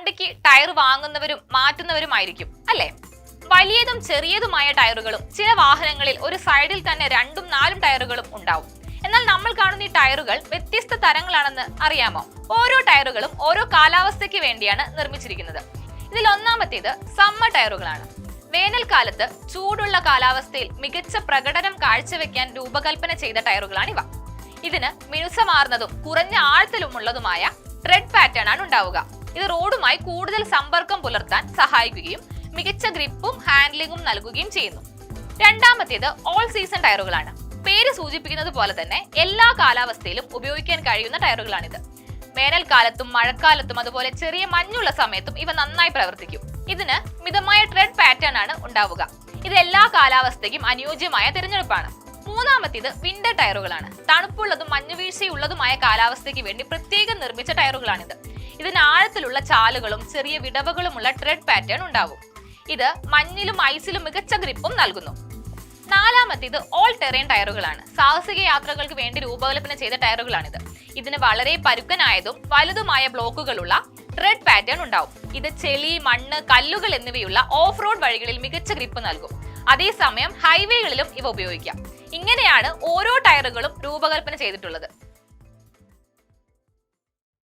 വണ്ടിക്ക് ടയർ വാങ്ങുന്നവരും മാറ്റുന്നവരുമായിരിക്കും അല്ലേ? വലിയതും ചെറിയതുമായ ടയറുകളും ചില വാഹനങ്ങളിൽ ഒരു സൈഡിൽ തന്നെ രണ്ടും നാലും ടയറുകളും ഉണ്ടാവും. എന്നാൽ നമ്മൾ കാണുന്ന ഈ ടയറുകൾ വ്യത്യസ്ത തരങ്ങളാണെന്ന് അറിയാമോ? ഓരോ ടയറുകളും ഓരോ കാലാവസ്ഥയ്ക്ക് വേണ്ടിയാണ് നിർമ്മിച്ചിരിക്കുന്നത്. ഇതിൽ ഒന്നാമത്തേത് സമ്മർ ടയറുകളാണ്. വേനൽക്കാലത്ത് ചൂടുള്ള കാലാവസ്ഥയിൽ മികച്ച പ്രകടനം കാഴ്ചവെക്കാൻ രൂപകൽപ്പന ചെയ്ത ടയറുകളാണിവ. ഇതിന് മിനുസമാർന്നതും കുറഞ്ഞ ആഴത്തിലുമുള്ളതുമായ ട്രെഡ് പാറ്റേൺ ആണ് ഉണ്ടാവുക. ഇത് റോഡുമായി കൂടുതൽ സമ്പർക്കം പുലർത്താൻ സഹായിക്കുകയും മികച്ച ഗ്രിപ്പും ഹാൻഡ്ലിങ്ങും നൽകുകയും ചെയ്യുന്നു. രണ്ടാമത്തേത് ഓൾ സീസൺ ടയറുകളാണ്. പേര് സൂചിപ്പിക്കുന്നത് പോലെ തന്നെ എല്ലാ കാലാവസ്ഥയിലും ഉപയോഗിക്കാൻ കഴിയുന്ന ടയറുകളാണിത്. വേനൽക്കാലത്തും മഴക്കാലത്തും അതുപോലെ ചെറിയ മഞ്ഞുള്ള സമയത്തും ഇവ നന്നായി പ്രവർത്തിക്കും. ഇതിന് മിതമായ ട്രെഡ് പാറ്റേൺ ആണ് ഉണ്ടാവുക. ഇത് എല്ലാ കാലാവസ്ഥയ്ക്കും അനുയോജ്യമായ തിരഞ്ഞെടുപ്പാണ്. മൂന്നാമത്തേത് വിന്റർ ടയറുകളാണ്. തണുപ്പുള്ളതും മഞ്ഞുവീഴ്ചയുള്ളതുമായ കാലാവസ്ഥയ്ക്ക് വേണ്ടി പ്രത്യേകം നിർമ്മിച്ച ടയറുകളാണിത്. ഇതിന് ആഴത്തിലുള്ള ചാലുകളും ചെറിയ വിടവുകളുമുള്ള ട്രെഡ് പാറ്റേൺ ഉണ്ടാവും. ഇത് മഞ്ഞിലും ഐസിലും മികച്ച ഗ്രിപ്പും നൽകുന്നു. നാലാമത്തേത് ഓൾ ടെറൈൻ ടയറുകളാണ്. സാഹസിക യാത്രകൾക്ക് വേണ്ടി രൂപകൽപ്പന ചെയ്ത ടയറുകളാണിത്. ഇതിന് വളരെ പരുക്കനായതും വലുതുമായ ബ്ലോക്കുകളുള്ള ട്രെഡ് പാറ്റേൺ ഉണ്ടാവും. ഇത് ചെളി മണ്ണ് കല്ലുകൾ എന്നിവയുള്ള ഓഫ് റോഡ് വഴികളിൽ മികച്ച ഗ്രിപ്പ് നൽകും. അതേസമയം ഹൈവേകളിലും ഇവ ഉപയോഗിക്കാം. ഇങ്ങനെയാണ് ഓരോ ടയറുകളും രൂപകൽപ്പന ചെയ്തിട്ടുള്ളത്.